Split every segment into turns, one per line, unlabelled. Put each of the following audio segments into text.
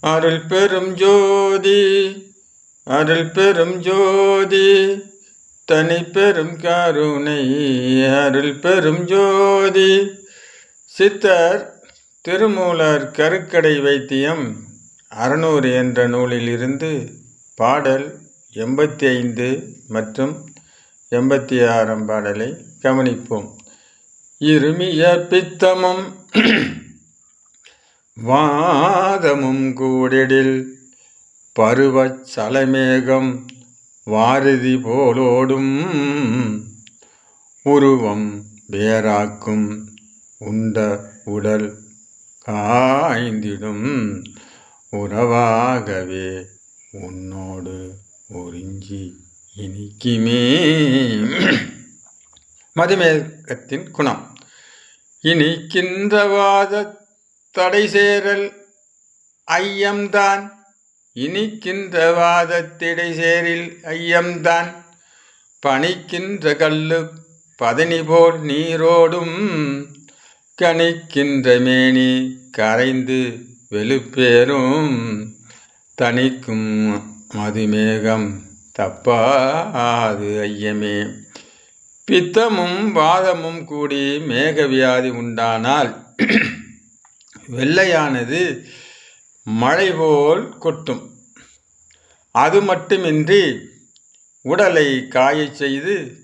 அருள் பெரும் ஜோதி அருள் பெரும் ஜோதி தனி பெரும் கருணை அருள் பெரும் ஜோதி. சித்தர் திருமூலர் கருக்கடை வைத்தியம் அறநூறு என்ற நூலிலிருந்து பாடல் எண்பத்தி ஐந்து மற்றும் எண்பத்தி ஆறாம் பாடலை கவனிப்போம். இருமிய பித்தமும் வாதமும் கூடிடில் பருவச் சலமேகம் வாரதி போலோடும். உருவம் வேறாக்கும் உண்ட உடல் காய்ந்திடும். உறவாகவே உன்னோடு ஒருங்கி இனிக்குமே. மதுமேகத்தின் குணம். இனிக்கின்ற வாதத் சேரல் ஐயம்தான். இனிக்கின்ற வாதத்திடை சேரில் ஐயம்தான். பணிக்கின்ற கல்லு பதனி போல் நீரோடும் கணிக்கின்ற மேனி கரைந்து வெளுப்பேரும் தணிக்கும் மதுமேகம் தப்பாது ஐயமே. பித்தமும் வாதமும் கூடி மேகவியாதி உண்டானால் வெள்ளையானது மழை போல் கொட்டும். அது மட்டுமின்றி உடலை காயச் செய்து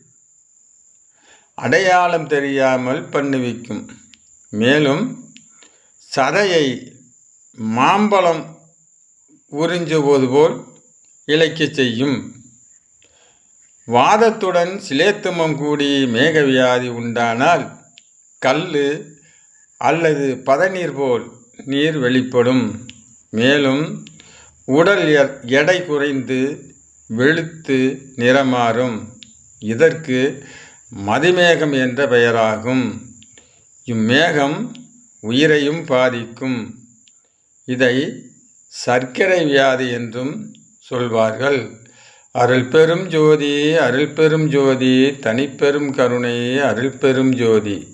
அடையாளம் தெரியாமல் பண்ணுவிக்கும். மேலும் சதையை மாம்பழம் உறிஞ்சுவது போல் இழைக்கச் செய்யும். வாதத்துடன் சிலேத்துமம் கூடி மேகவியாதி உண்டானால் கல் அல்லது பதநீர் போல் நீர் வெளிப்படும். மேலும் உடல் எடை குறைந்து வெளுத்து நிறமாறும். இதற்கு மதிமேகம் என்ற பெயராகும். இம்மேகம் உயிரையும் பாதிக்கும். இதை சர்க்கரை வியாதி என்றும் சொல்வார்கள். அருள் பெரும் ஜோதி அருள் பெரும் ஜோதி தனிப்பெரும் கருணை அருள் பெரும் ஜோதி.